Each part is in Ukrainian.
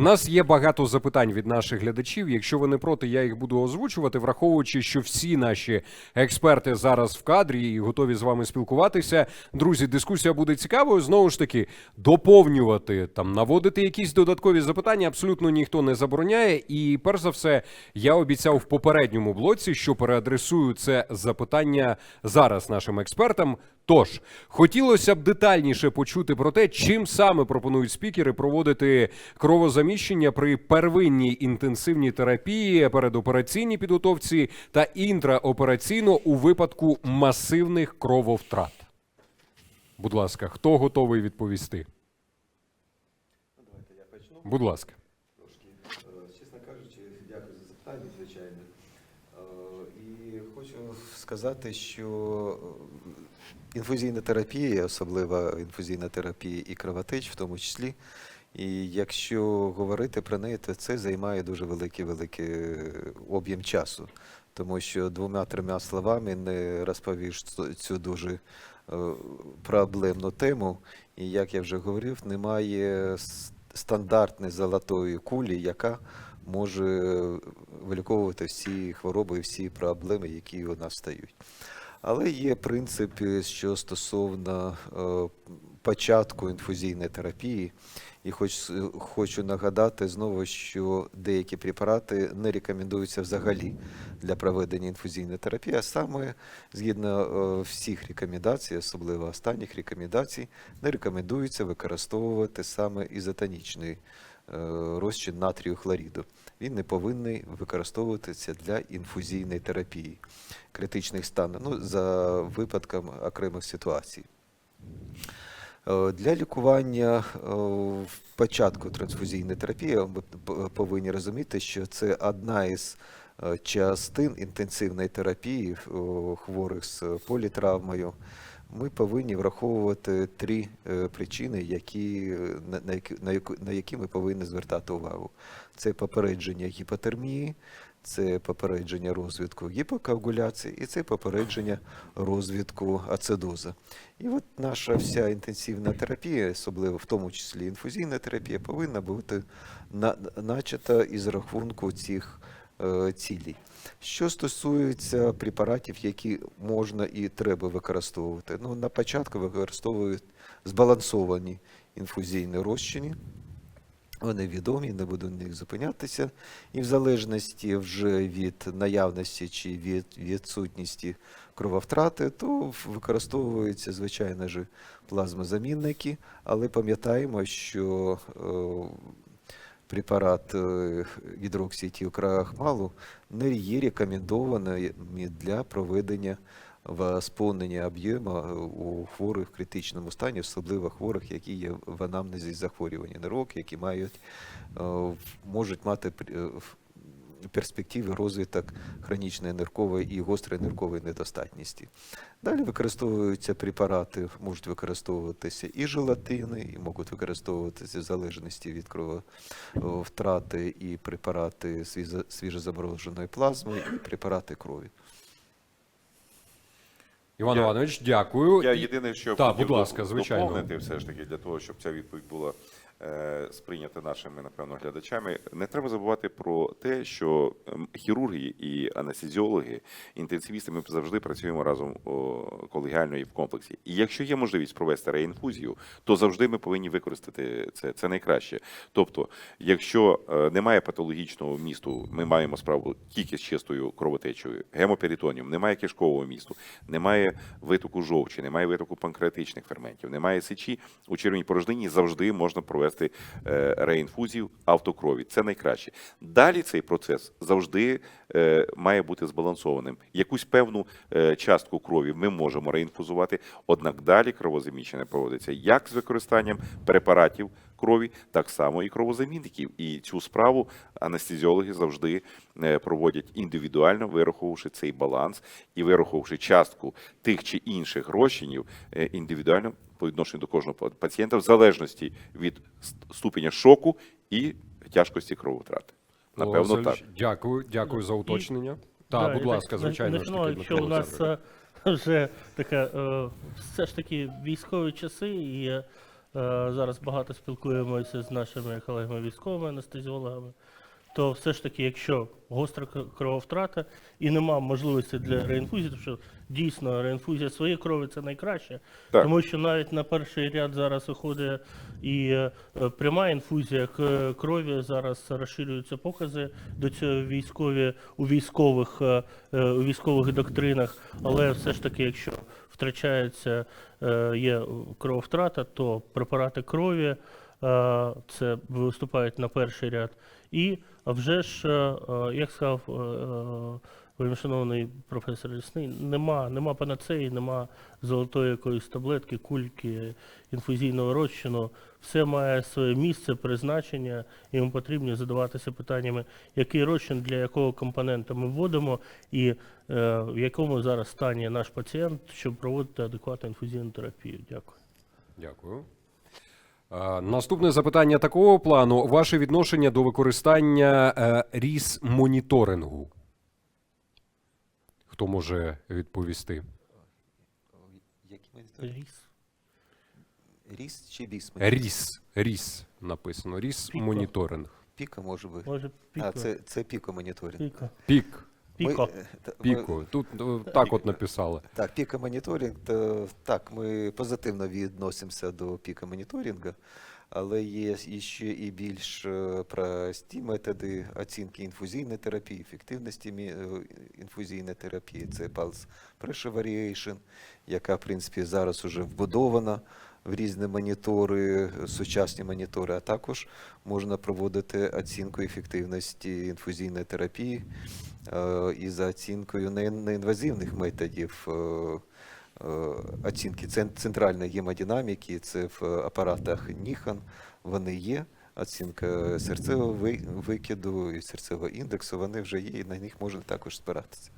У нас є багато запитань від наших глядачів. Якщо ви не проти, я їх буду озвучувати, враховуючи, що всі наші експерти зараз в кадрі і готові з вами спілкуватися. Друзі, дискусія буде цікавою. Знову ж таки, доповнювати там, наводити якісь додаткові запитання абсолютно ніхто не забороняє. І перш за все, я обіцяв в попередньому блоці, що переадресую це запитання зараз нашим експертам. Тож хотілося б детальніше почути про те, чим саме пропонують спікери проводити кровозаміщення при первинній інтенсивній терапії, передопераційній підготовці та інтраопераційно у випадку масивних крововтрат. Будь ласка, хто готовий відповісти? Давайте я почну Будь ласка. Е, Чесно кажучи, дякую за запитання, звичайно. Е, І хочу сказати, що е, інфузійна терапія, особливо інфузійна терапія і кровотеч в тому числі, і якщо говорити про неї, то це займає дуже великий великий об'єм часу. Тому що двома-трьома словами не розповіш цю- дуже е, проблемну тему. І як я вже говорив, немає стандартної золотої кулі, яка може виліковувати всі хвороби і всі проблеми, які у нас стають. Але є принципи, що стосовно е, початку інфузійної терапії, і хоч, хочу нагадати знову, що деякі препарати не рекомендуються взагалі для проведення інфузійної терапії, а саме згідно е, всіх рекомендацій, особливо останніх рекомендацій, не рекомендується використовувати саме ізотонічний е, розчин натрію хлоріду. Він не повинен використовуватися для інфузійної терапії критичних станів, ну, за випадком окремих ситуацій. Е, Для лікування е, в початку трансфузійної терапії ми повинні розуміти, що це одна із е, частин інтенсивної терапії хворих з політравмою. Ми повинні враховувати три е, причини, які, на, які, на, яку- на які ми повинні звертати увагу. Це попередження гіпотермії, це попередження розвитку гіпокоагуляції і це попередження розвитку ацидозу. І от наша вся інтенсивна терапія, особливо в тому числі інфузійна терапія, повинна бути на, начата із рахунку цих цілей. Що стосується препаратів, які можна і треба використовувати, ну на початку використовують збалансовані інфузійні розчини. Вони відомі, не буду на них зупинятися. І в залежності вже від наявності чи від відсутності крововтрати, то використовуються, звичайно ж, плазмозамінники, але пам'ятаємо, що е, препарат е, гідроксітілкрахмалу не є рекомендованими для проведення восполнення об'єму е, у хворих в критичному стані, особливо хворих, які є в анамнезі захворювання нирок, які мають, в- можуть мати перспективи розвиток хронічної ниркової і гострої ниркової недостатності. Далі використовуються препарати, можуть використовуватися і желатини, і можуть використовуватися в залежності від крововтрати і препарати свіжо- свіжозамороженої плазми, і препарати крові. Іван Я- Іванович, дякую. Я єдине, що Так, хотів будь ласка, звичайно. доповнити все ж таки для того, щоб ця відповідь була е, сприйнята нашими, напевно, глядачами. Не треба забувати про те, що ем, хірурги і анестезіологи, інтенсивісти, ми завжди працюємо разом колегіально і в комплексі. І якщо є можливість провести реінфузію, то завжди ми повинні використати це. Це найкраще. Тобто, якщо е, немає патологічного місту, ми маємо справу тільки з чистою кровотечею, гемоперитоніум, немає кишкового місту, немає витоку жовчі, немає витоку панкреатичних ферментів, немає сечі, у червоній порожнині завжди можна провести е, реінфузію автокрові. Це найкраще. Далі цей процес завжди е, має бути збалансованим. Якусь певну е, частку крові ми можемо реінфузувати, однак далі кровозаміщення проводиться як з використанням препаратів крові, так само і кровозамінників. І цю справу анестезіологи завжди проводять індивідуально, вираховувавши цей баланс і вираховувавши частку тих чи інших розчинів індивідуально по відношенню до кожного пацієнта, в залежності від ступеня шоку і тяжкості кровотрати. Напевно, так. Дякую, дякую за уточнення. Так, Да, будь ласка, так, звичайно на- ж що у нас е, вже таке, е, все ж таки військові часи, і е, зараз багато спілкуємося з нашими колегами військовими анестезіологами, то все ж таки, якщо гостра крововтрата і нема можливості для реінфузії, тому що дійсно реінфузія своєї крові це найкраще, Так. тому що навіть на перший ряд зараз виходить і е, пряма інфузія к- крові. Зараз розширюються покази до цього військові у військових е, е, у військових доктринах. Але все ж таки, якщо втрачається е, є крововтрата, то препарати крові це виступають на перший ряд. І вже ж, е, е, як сказав е, е, вельмишановний професор Лісний, нема, нема панацеї, нема золотої якоїсь таблетки, кульки, інфузійного розчину. Все має своє місце, призначення, і ми потрібно задаватися питаннями, який розчин для якого компонента ми вводимо, і е, в якому зараз стані наш пацієнт, щоб проводити адекватну інфузійну терапію. Дякую. Дякую. А, Наступне запитання такого плану: ваше відношення до використання е, ріс моніторингу. Хто може відповісти? Ріс. Ріс чи біс? Ріс. Ріс написано. Ріс моніторинг. Піка може бути. Може, піко. А, це, це піко моніторинг. Піко. Пік. Піко. Ми, е, ми- Піко. Тут е, так от написали. Так, піка моніторинг, так, ми позитивно відносимося до піка моніторингу, але є іще і більш е, прості методи оцінки інфузійної терапії, ефективності мі- інфузійної терапії. Це Pulse Pressure Variation, яка, в принципі, зараз уже вбудована в різні монітори, сучасні монітори, а також можна проводити оцінку ефективності інфузійної терапії е, і за оцінкою не- неінвазивних методів е, е, оцінки центральної гемодинаміки, це в апаратах Ніхан, вони є. Оцінка серцевого викиду і серцевого індексу, вони вже є, і на них можна також спиратися.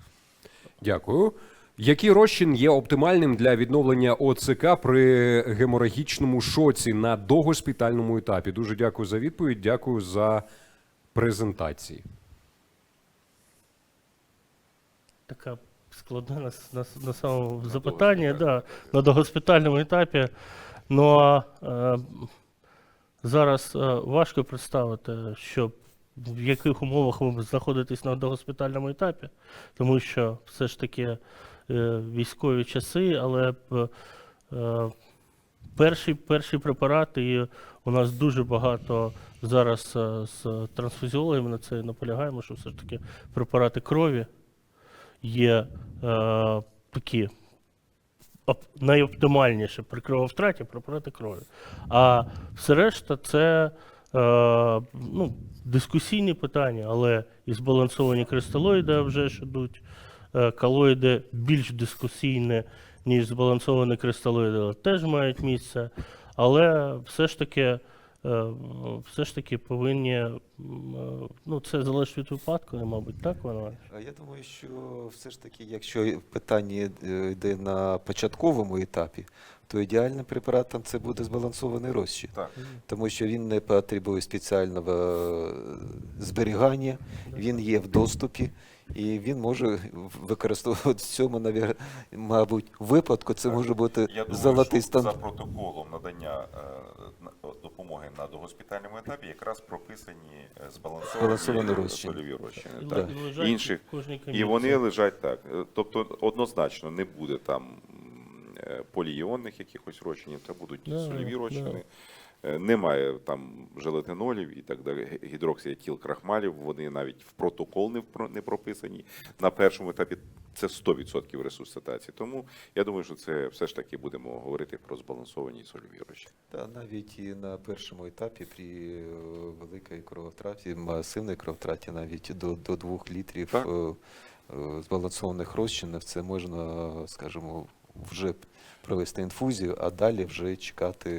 Дякую. Який розчин є оптимальним для відновлення ОЦК при геморагічному шоці на догоспітальному етапі? Дуже дякую за відповідь. Дякую за презентації. така складна на, на, на самому запитання, да, на догоспітальному етапі. Ну а е, зараз е, важко представити, що в яких умовах ви знаходитесь на догоспітальному етапі, тому що все ж таки військові часи, але е, перші, перші препарати, і у нас дуже багато зараз е, з трансфузіологами на це наполягаємо, що все ж таки препарати крові є е, такі оп- найоптимальніші при крововтраті препарати крові. А все решта це е, ну, дискусійні питання, але і збалансовані кристалоїди вже ж ідуть. Е, Калоїди більш дискусійні, ніж збалансовані кристалоїди, теж мають місце. Але все ж таки, е, все ж таки повинні, е, ну це залежить від випадку, мабуть, так воно? А я думаю, що все ж таки, якщо питання йде на початковому етапі, то ідеальним препаратом це буде збалансований розчин. Так. тому що він не потребує спеціального зберігання, він є в доступі. І він може використовувати в цьому, навір- мабуть, випадку. Це може бути Я думаю, золотий що за протоколом надання е, на- допомоги на догоспітальному етапі якраз прописані е, збалансовані е, розчини. розчини. І Так. лежать в Інших І вони лежать так. Тобто однозначно не буде там е, якихось розчинів, це будуть Да, сольові розчини. Е, Немає там желатинолів і так далі, гідроксіатіл крахмалів, вони навіть в протокол не, впро- не прописані. На першому етапі це 100% ресусцитації. Тому я думаю, що це все ж таки будемо говорити про збалансовані сольові розчини. Та навіть і на першому етапі при е, великій кровотраті, масивній кровотраті, навіть до, до 2 літрів Так. е, е, збалансованих розчинів, це можна, скажімо, вже провести інфузію, а далі вже чекати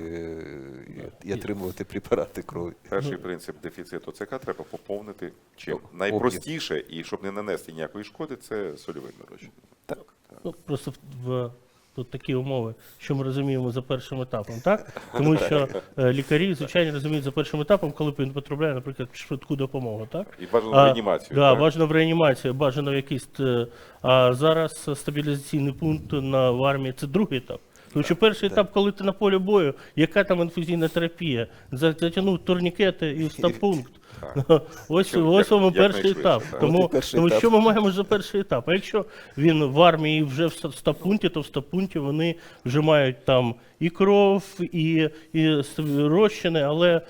і, і отримувати препарати крові. Перший принцип дефіциту ЦК треба поповнити чим найпростіше, і щоб не нанести ніякої шкоди, це сольовими розчинами. Так. Ну, просто в, в тут такі умови, що ми розуміємо за першим етапом, так? Тому що е, лікарі, звичайно, розуміють за першим етапом, коли він потрапляє, наприклад, швидку допомогу, так? І бажано А, реанімацію. Да, так? бажано в реанімацію, бажано в якийсь. е, А зараз стабілізаційний пункт на в армії це другий етап. Тому що перший етап, коли ти на полі бою, яка там інфузійна терапія? Затягнув турнікети і в Ось, ось як- вам перший етап. так. Тому, перший тому етап. що ми маємо за перший етап? А якщо він в армії вже в стапунті, то в стапунті вони вже мають там і кров, і, і розчини, але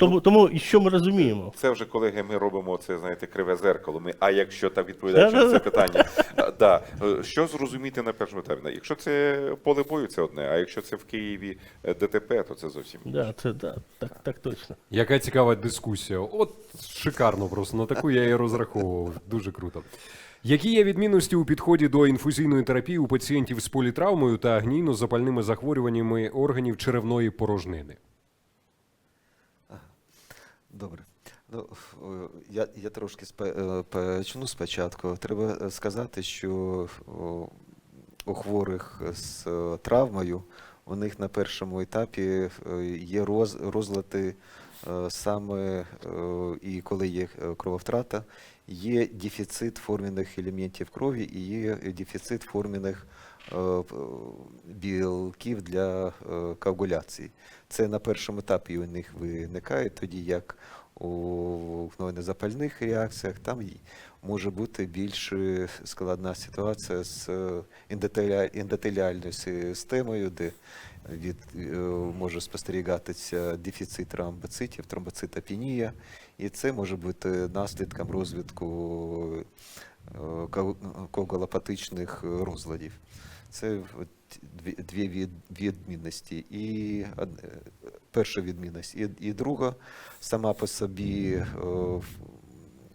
тому, тому і що ми розуміємо? Це вже, колеги, ми робимо це, знаєте, криве зеркало. Ми, а якщо та відповідаючи на це питання, да, що зрозуміти на першому етапі? Якщо це поле бою, це одне, а якщо це в Києві е, ДТП, то це зовсім інше. Да, це да, так, так точно. Яка цікава дискусія. От шикарно просто. На таку я і розраховував. Дуже круто. Які є відмінності у підході до інфузійної терапії у пацієнтів з політравмою та гнійно-запальними захворюваннями органів черевної порожнини? Добре. Ну, е, я, я трошки е, почну спочатку. Треба е, сказати, що у хворих з травмою у них на першому етапі є роз, розлади саме і коли є крововтрата, є дефіцит формених елементів крові і є дефіцит формених п- білків для е, коагуляції. Це на першому етапі у них виникає, тоді як у гнойно-запальних реакціях там може бути більш е, складна ситуація з е, ендотеліальною системою, де від, е, може спостерігатися дефіцит тромбоцитів, тромбоцитопенія, і це може бути наслідком розвитку е, коагулопатичних розладів. Це дві, відмінності. І е, перша відмінність. І, і друга сама по собі е,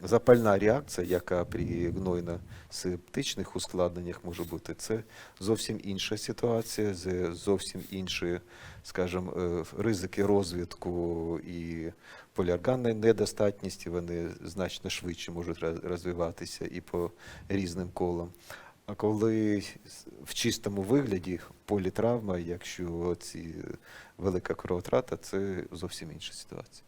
запальна реакція, яка при гнойно-септичних ускладненнях може бути, це зовсім інша ситуація, зовсім інші, скажімо, е, ризики розвитку і поліорганної недостатності, вони значно швидше можуть роз- розвиватися і по різним колам. А коли в чистому вигляді політравма, якщо ці велика кровотрата, це зовсім інша ситуація.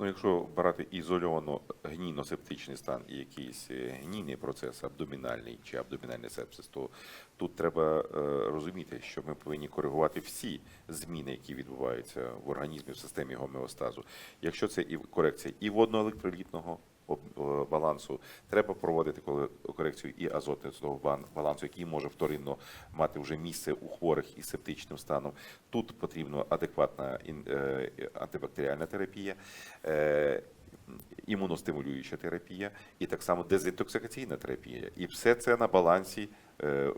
Ну, якщо брати ізольовано гнійно-септичний стан і якийсь е, гнійний процес, абдомінальний чи абдомінальний сепсис, то тут треба е, розуміти, що ми повинні коригувати всі зміни, які відбуваються в організмі в системі гомеостазу. Якщо це і корекція і водноелектролітного е, балансу, треба проводити корекцію і азотного балансу, який може вторинно мати вже місце у хворих із септичним станом. Тут потрібна адекватна е, антибактеріальна терапія. е, Імуностимулююча терапія і так само дезінтоксикаційна терапія. І все це на балансі е,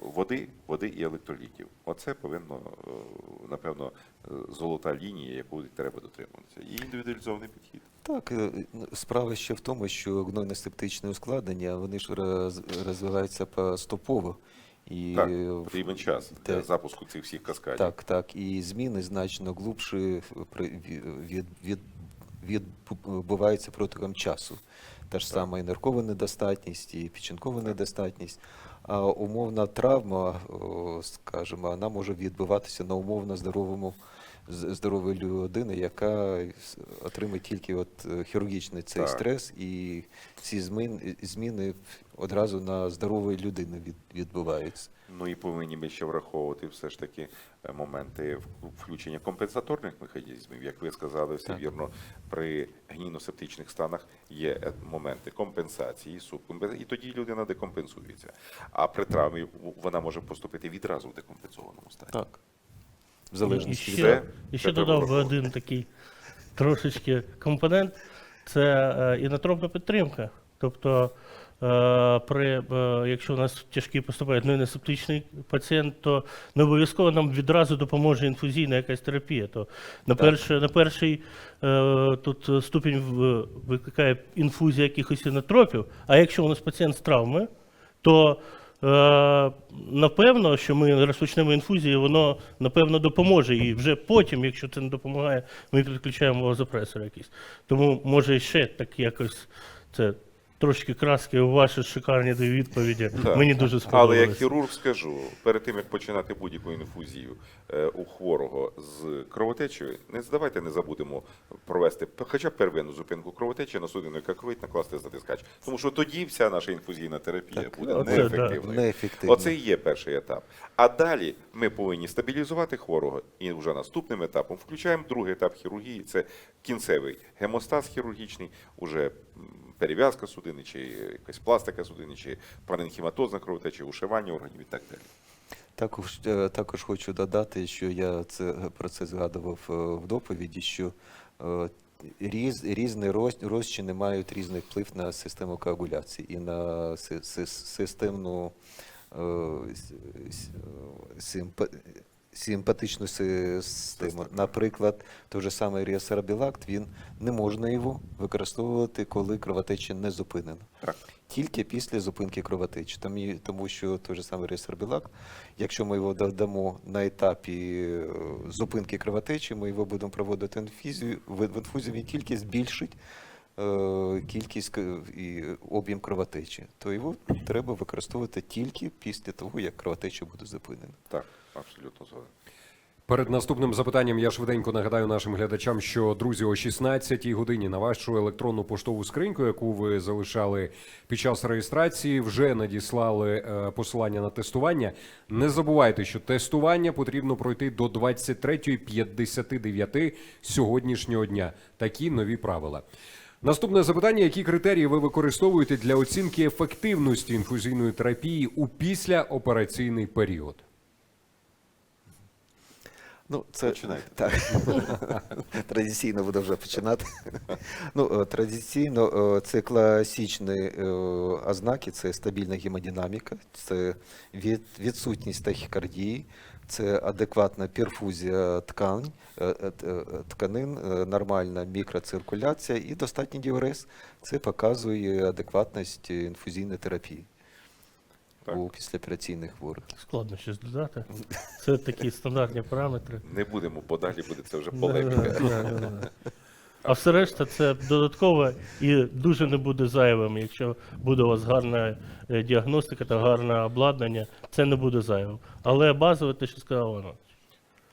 води, води і електролітів. Оце повинно, напевно, золота лінія, яку треба дотримуватися. І індивідуалізований підхід. Так, е, справа ще в тому, що гнойно-септичні ускладнення, вони ж роз- розвиваються поступово. І Так, потрібен час для так. запуску цих всіх каскадів. Так, так. І зміни значно ві- від, від, відбуваються протягом часу. Та ж сама і ниркова недостатність, і печінкова недостатність. А умовна травма, скажімо, вона може відбуватися на умовно здоровому здорової людини, яка отримує тільки от е, хірургічний цей Так. стрес, і ці змін, зміни одразу на здорової людини від, відбуваються. Ну і повинні ми ще враховувати все ж таки е, моменти включення компенсаторних механізмів. Як ви сказали, все Так. вірно, при гнійно-септичних станах є е, моменти компенсації, субкомпенсації, і тоді людина декомпенсується. А при травмі вона може поступити відразу в декомпенсованому стані. Так. В І залежності від ще, і ще додав би один такий трошечки компонент. Це е, інотропна підтримка. Тобто, е, при, е, якщо у нас тяжкий поступає несептичний пацієнт, то не обов'язково нам відразу допоможе інфузійна якась терапія. То на, перше, на перший е, тут ступінь в- викликає інфузія якихось інотропів, а якщо у нас пацієнт з травмою, то напевно, що ми розпочнемо інфузію, воно напевно допоможе. І вже потім, якщо це не допомагає, ми підключаємо вазопресор якийсь. Тому може ще так якось це трошки краски у ваші шикарні відповіді. Так. Мені дуже Але сподобалось. як хірург скажу, перед тим як починати будь-яку інфузію е, у хворого з кровотечею, не здавайте, не забудемо провести хоча б первинну зупинку кровотечі на судину, яка кровить, накласти затискач. Тому що тоді вся наша інфузійна терапія буде Оце, да. неефективною. Оце і є перший етап. А далі ми повинні стабілізувати хворого, і вже наступним етапом включаємо другий етап хірургії. Це кінцевий гемостаз хірургічний, уже перев'язка судини, чи якась пластика судини, чи паренхіматозна кровотеча, ушивання органів і так далі. Також, е, також хочу додати, що я це про це згадував е, в доповіді, що е, різ, різні розчини мають різний вплив на систему коагуляції і на си- си- системну е, с- с- симпа- симпатичну си- систему. Наприклад, той же самий ріасарабілакт, він не можна його використовувати, коли кровотеча не зупинена Так. тільки після зупинки кровотечі. Тому, тому що той же самий ресербілак, якщо ми його додамо на етапі е, зупинки кровотечі, ми його будемо проводити інфузію, в інфузії він тільки збільшить е, кількість і об'єм кровотечі. То його треба використовувати тільки після того, як кровотеча буде зупинена. Так, абсолютно згоден. Перед наступним запитанням я швиденько нагадаю нашим глядачам, що друзі, о 16-й годині на вашу електронну поштову скриньку, яку ви залишали під час реєстрації, вже надіслали е, посилання на тестування. Не забувайте, що тестування потрібно пройти до 23.59 сьогоднішнього дня. Такі нові правила. Наступне запитання: які критерії ви використовуєте для оцінки ефективності інфузійної терапії у післяопераційний період? Ну, це Починайте. так. традиційно буду вже починати. ну, е, традиційно е, це класичні е, ознаки, це стабільна гемодинаміка, це від, відсутність тахікардії, це адекватна перфузія ткань, тканин, нормальна мікроциркуляція і достатній діурез. Це показує адекватність інфузійної терапії Так. у післяопераційних хворих. Складно щось додати. Це такі стандартні параметри. Не будемо, бо далі буде це вже полеміка. А все решта це додатково і дуже не буде зайвим. Якщо буде у вас гарна е, діагностика та гарне обладнання, це не буде зайвим. Але базове те, що сказав воно.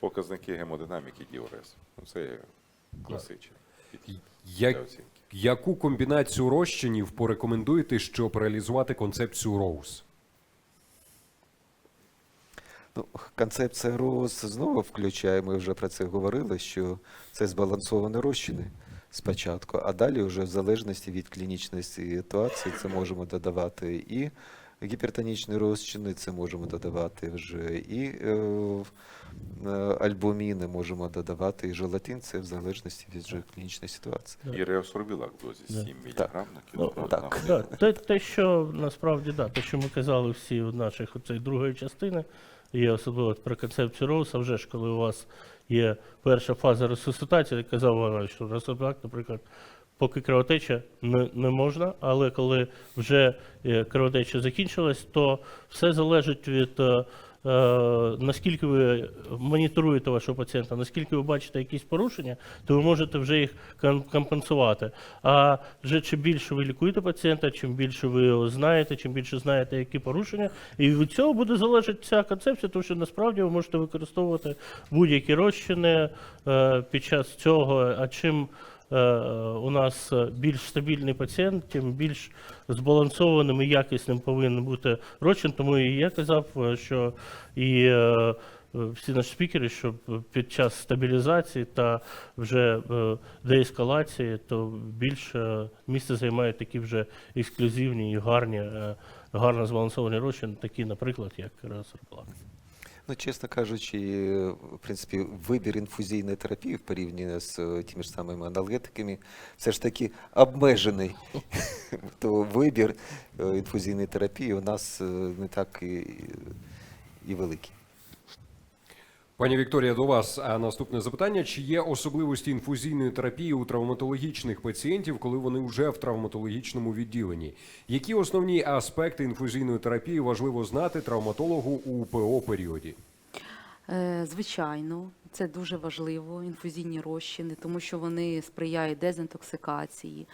Показники гемодинаміки діорез. Ну, Це класичний підхід Як, яку комбінацію розчинів порекомендуєте, щоб реалізувати концепцію Роуз? Ну, концепція РОС знову включає, ми вже про це говорили, що це збалансовані розчини спочатку, а далі вже в залежності від клінічної ситуації це можемо додавати і гіпертонічні розчини, це можемо додавати вже і е, е, альбуміни, можемо додавати і желатин, це в залежності від вже клінічної ситуації. І реосорбілак в дозі Да. 7 мг на Ну, кілограм. так. Да, те, те, що насправді да, те, що ми казали всі в наших оцей другої частини, є особливо про концепцію Роуса, вже ж коли у вас є перша фаза ресуситації, казав вона, що ресурсак, наприклад, поки кровотеча не, не можна, але коли вже е, кровотеча закінчилась, то все залежить від. Е, Наскільки ви моніторуєте вашого пацієнта, наскільки ви бачите якісь порушення, то ви можете вже їх ком- компенсувати. А вже чим більше ви лікуєте пацієнта, чим більше ви його знаєте, чим більше знаєте, які порушення, і від цього буде залежати ця концепція, тому що насправді ви можете використовувати будь-які розчини е, під час цього. А чим у нас е, більш стабільний пацієнт, тим більш збалансованим і якісним повинен бути розчин. Тому і я казав, е, що і е, е, всі наші спікери, що під час стабілізації та вже е, деескалації, то більше місце займають такі вже ексклюзивні і гарні, е, гарно збалансовані розчини, такі, наприклад, як Резерплак. Ну, чесно кажучи, в принципі, вибір інфузійної терапії в порівнянні з е, тими ж самими аналгетиками все ж таки обмежений. То вибір е, інфузійної терапії у нас е, не так і великий. Пані Вікторія, до вас наступне запитання: чи є особливості інфузійної терапії у травматологічних пацієнтів, коли вони вже в травматологічному відділенні? Які основні аспекти інфузійної терапії важливо знати травматологу у ПО періоді? Е, Звичайно, це дуже важливо, інфузійні розчини, тому що вони сприяють дезінтоксикації,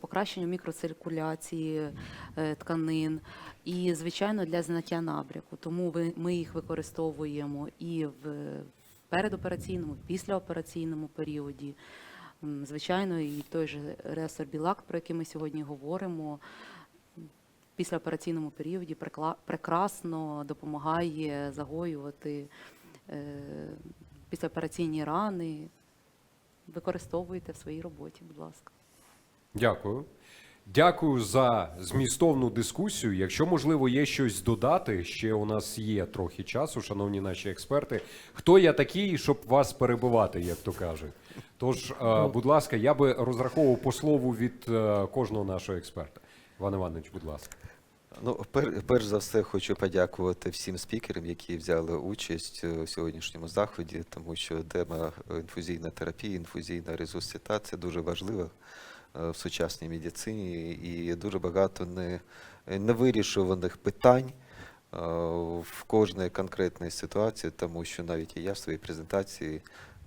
покращенню мікроциркуляції е, тканин і, звичайно, для зняття набряку. Тому ми їх використовуємо і в передопераційному, післяопераційному періоді. Звичайно, і той же Ресорбілак, про який ми сьогодні говоримо, післяопераційному періоді прекрасно допомагає загоювати е, післяопераційні рани. Використовуйте в своїй роботі, будь ласка. Дякую. Дякую за змістовну дискусію. Якщо можливо є щось додати, ще у нас є трохи часу, шановні наші експерти. Хто я такий, щоб вас перебивати, як то кажуть? Тож, е, будь ласка, я би розраховував по слову від е, кожного нашого експерта. Іван Іванович, будь ласка. Ну, пер, перш за все, хочу подякувати всім спікерам, які взяли участь у сьогоднішньому заході, тому що тема інфузійна терапія, інфузійна резусцитація дуже важлива е, в сучасній медицині і дуже багато не, невирішуваних питань е, в кожній конкретній ситуації, тому що навіть я в своїй презентації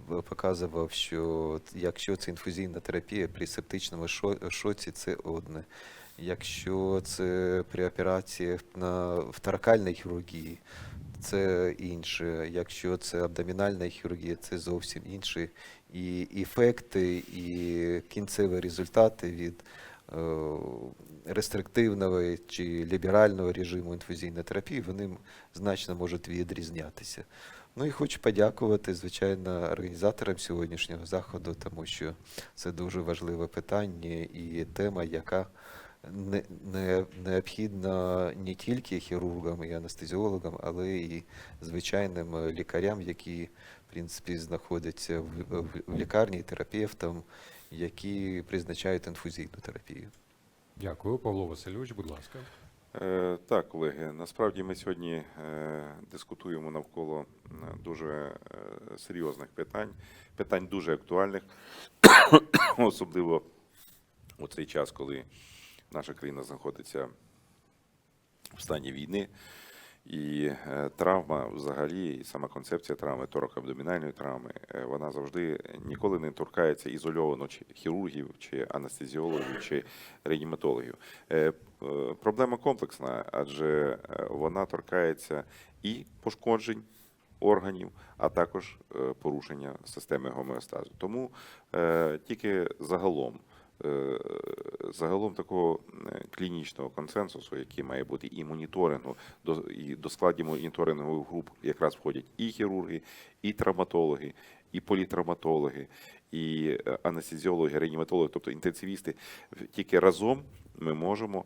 показував, що якщо це інфузійна терапія при септичному шоці, це одне. Якщо це при операції на в торакальній хірургії, це інше. Якщо це абдомінальна хірургія, це зовсім інше. І ефекти, і кінцеві результати від е, рестриктивного чи ліберального режиму інфузійної терапії, вони значно можуть відрізнятися. Ну і хочу подякувати, звичайно, організаторам сьогоднішнього заходу, тому що це дуже важливе питання і тема, яка не, не, необхідна не тільки хірургам і анестезіологам, але і звичайним лікарям, які в принципі знаходяться в, в, в лікарні, терапевтам, які призначають інфузійну терапію. Дякую, Павло Васильович, будь ласка. Е, Так, колеги, насправді ми сьогодні е, дискутуємо навколо е, дуже е, серйозних питань, питань дуже актуальних, особливо у цей час, коли наша країна знаходиться в стані війни. І е, травма взагалі, і сама концепція травми, торакоабдомінальної травми, е, вона завжди ніколи не торкається ізольовано чи хірургів, чи анестезіологів, чи реаніматологів. Е, Проблема комплексна, адже вона торкається і пошкоджень органів, а також порушення системи гомеостазу. Тому е, тільки загалом. Е, Загалом такого е, клінічного консенсусу, який має бути і моніторингу, і до складів моніторингових груп якраз входять і хірурги, і травматологи, і політравматологи, і е, анестезіологи, реаніматологи, тобто інтенсивісти. Тільки разом ми можемо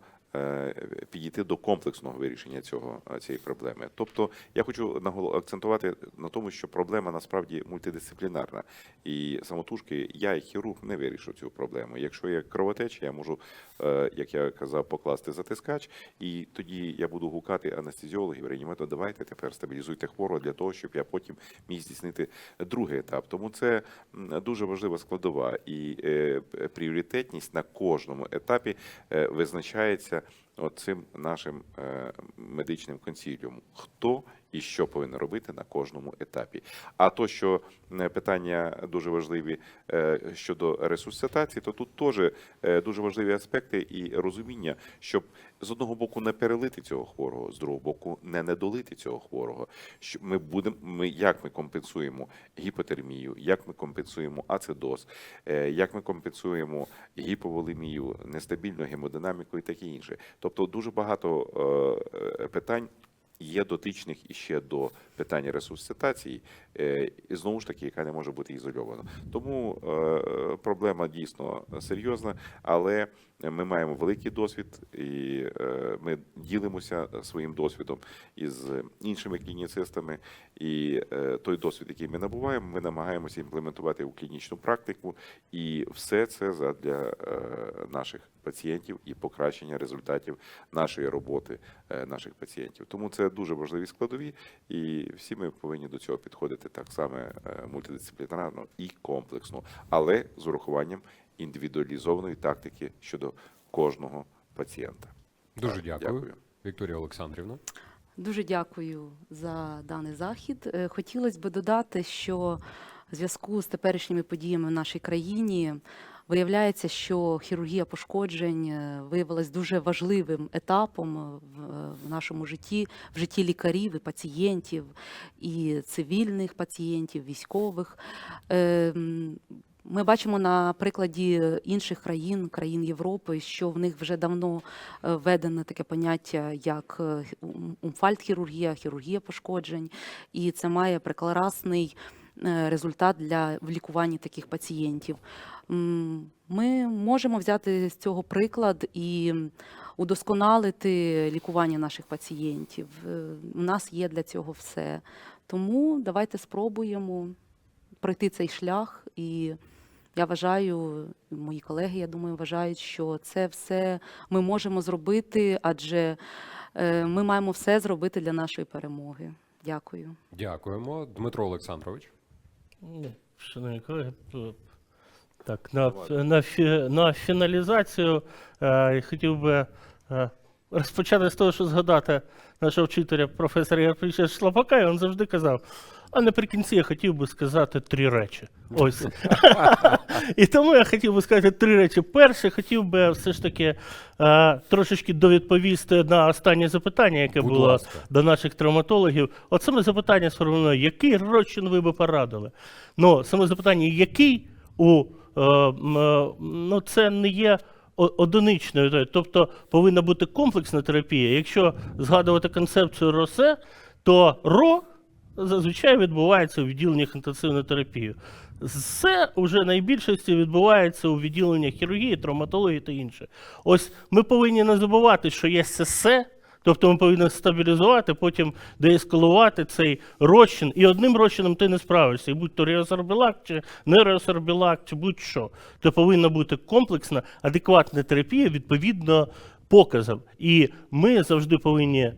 підійти до комплексного вирішення цього е, цієї проблеми. Тобто, я хочу акцентувати на тому, що проблема насправді мультидисциплінарна. І самотужки я, як хірург, не вирішу цю проблему. Якщо є кровотеча, я можу, е, як я казав, покласти затискач, і тоді я буду гукати анестезіологів, реаніматорів, давайте тепер стабілізуйте хворого для того, щоб я потім міг здійснити другий етап. Тому це дуже важлива складова і е, пріоритетність на кожному етапі е, визначається цим нашим е, медичним консіліумом. Хто і що повинен робити на кожному етапі. А то, що е, питання дуже важливі е, щодо ресусцитації, то тут теж е, дуже важливі аспекти і розуміння, щоб з одного боку не перелити цього хворого, з другого боку не недолити цього хворого. Що ми будемо, ми як ми компенсуємо гіпотермію, як ми компенсуємо ацидоз, як ми компенсуємо гіповолемію, нестабільну гемодинаміку і таке інше. Тобто дуже багато питань. Є дотичних іще до питання ресусцитації, е, і знову ж таки, яка не може бути ізольована. Тому е, проблема дійсно серйозна, але ми маємо великий досвід, і е, ми ділимося своїм досвідом із іншими клініцистами. І той досвід, який ми набуваємо, ми намагаємося імплементувати у клінічну практику, і все це задля наших пацієнтів і покращення результатів нашої роботи наших пацієнтів. Тому це дуже важливі складові, і всі ми повинні до цього підходити так само е, мультидисциплінарно і комплексно, але з урахуванням індивідуалізованої тактики щодо кожного пацієнта. Дуже Так, дякую. дякую. Вікторія Олександрівна. Дуже дякую за даний захід. Е, Хотілося б додати, що в зв'язку з теперішніми подіями в нашій країні Виявляється, що хірургія пошкоджень е, виявилась дуже важливим етапом е, в, в нашому житті, в житті лікарів і пацієнтів, і цивільних пацієнтів, військових. Е, Ми бачимо на прикладі інших країн, країн Європи, що в них вже давно е, введено таке поняття як е, умфальт-хірургія, хірургія пошкоджень, і це має прекрасний е, результат для в лікуванні таких пацієнтів. Ми можемо взяти з цього приклад і удосконалити лікування наших пацієнтів. Е, У нас є для цього все. Тому давайте спробуємо пройти цей шлях. І я вважаю, мої колеги, я думаю, вважають, що це все ми можемо зробити, адже е, ми маємо все зробити для нашої перемоги. Дякую. Дякуємо, Дмитро Олександрович. Шановні колеги, так, на, на, на фіналізацію е, хотів би е, розпочати з того, що згадати нашого вчителя, професора Єрпича Шлапака, і він завжди казав. А наприкінці я хотів би сказати три речі. Ось. І тому я хотів би сказати три речі. Перше, хотів би все ж таки е, трошечки довідповісти на останнє запитання, яке Будь було ласка. до наших травматологів. От саме запитання сформульовано, який розчин ви би порадили? Ну, саме запитання, який у е, е, ну, це не є одиничною, тобто повинна бути комплексна терапія. Якщо згадувати концепцію РОСЕ, то РО зазвичай відбувається у відділеннях інтенсивної терапії. Це вже найбільшості відбувається у відділеннях хірургії, травматології та інше. Ось ми повинні не забувати, що є ССЕ, тобто ми повинні стабілізувати, потім деескалувати цей розчин. І одним розчином ти не справишся. І будь то реосорбілак, чи нереосорбілак, чи будь-що. То повинна бути комплексна, адекватна терапія відповідно показам. І ми завжди повинні е,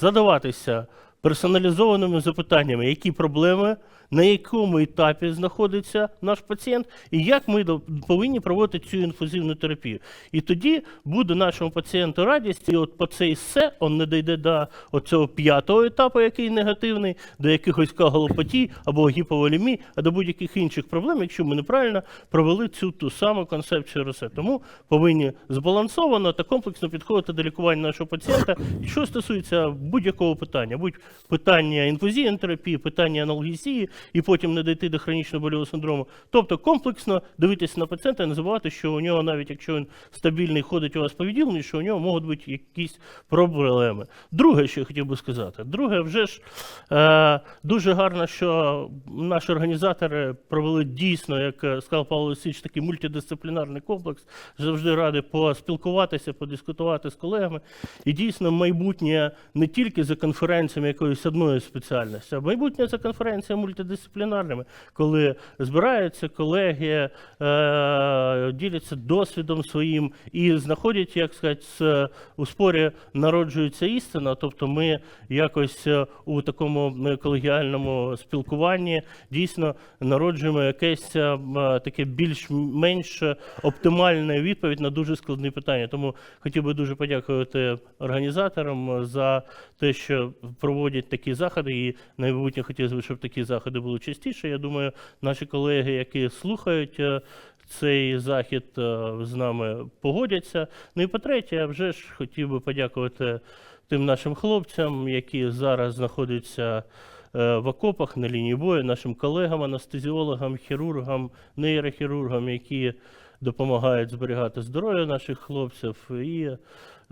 задаватися персоналізованими запитаннями, які проблеми, на якому етапі знаходиться наш пацієнт, і як ми повинні проводити цю інфузивну терапію. І тоді буде нашому пацієнту радість, і от по цей все он не дійде до цього п'ятого етапу, який негативний, до якихось каголопатій або гіповолемії, а до будь-яких інших проблем, якщо ми неправильно провели цю ту саму концепцію РСЕ. Тому повинні збалансовано та комплексно підходити до лікування нашого пацієнта. І що стосується будь-якого питання, будь питання інфузійної терапії, питання аналгезії, і потім не дійти до хронічного больового синдрому. Тобто комплексно дивитися на пацієнта і не забувати, що у нього, навіть якщо він стабільний ходить у вас по відділенню, що у нього можуть бути якісь проблеми. Друге, що я хотів би сказати, друге, вже ж е, дуже гарно, що наші організатори провели дійсно, як е, сказав Павло Олексійович, такий мультидисциплінарний комплекс. Завжди радий поспілкуватися, подискутувати з колегами. І дійсно майбутнє не тільки за конференціями якоїсь одної спеціальності, а майбутнє за конференціями мультидисциплінарними, коли збираються колеги, е, діляться досвідом своїм і знаходять, як сказати, у спорі народжується істина. Тобто ми якось е, у такому е, колегіальному спілкуванні дійсно народжуємо якесь е, е, таке більш-менш оптимальне відповідь на дуже складні питання. Тому хотів би дуже подякувати організаторам за те, що проводять такі заходи, і на майбутнє хотілося б, щоб такі заходи були частіше. Я думаю, наші колеги, які слухають. е, Цей захід е, з нами погодяться. Ну і по-третє, я вже ж хотів би подякувати тим нашим хлопцям, які зараз знаходяться е, в окопах на лінії бою, нашим колегам, анестезіологам, хірургам, нейрохірургам, які допомагають зберігати здоров'я наших хлопців. І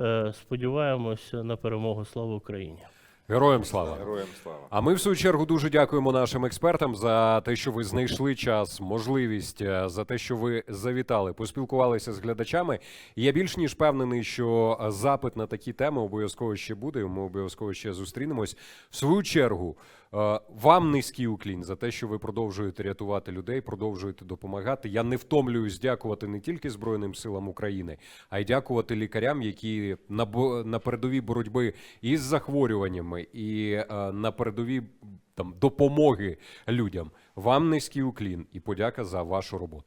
е, сподіваємося на перемогу. Слава Україні! Героям слава! Героям слава. А ми в свою чергу дуже дякуємо нашим експертам за те, що ви знайшли час, можливість, е, за те, що ви завітали, поспілкувалися з глядачами. Я більш ніж впевнений, що запит на такі теми обов'язково ще буде. Ми обов'язково ще зустрінемось. В свою чергу, вам низький уклін за те, що ви продовжуєте рятувати людей, продовжуєте допомагати. Я не втомлююсь дякувати не тільки Збройним силам України, а й дякувати лікарям, які на на передовій боротьби із захворюваннями і е, на передовій там допомоги людям. Вам низький уклін і подяка за вашу роботу.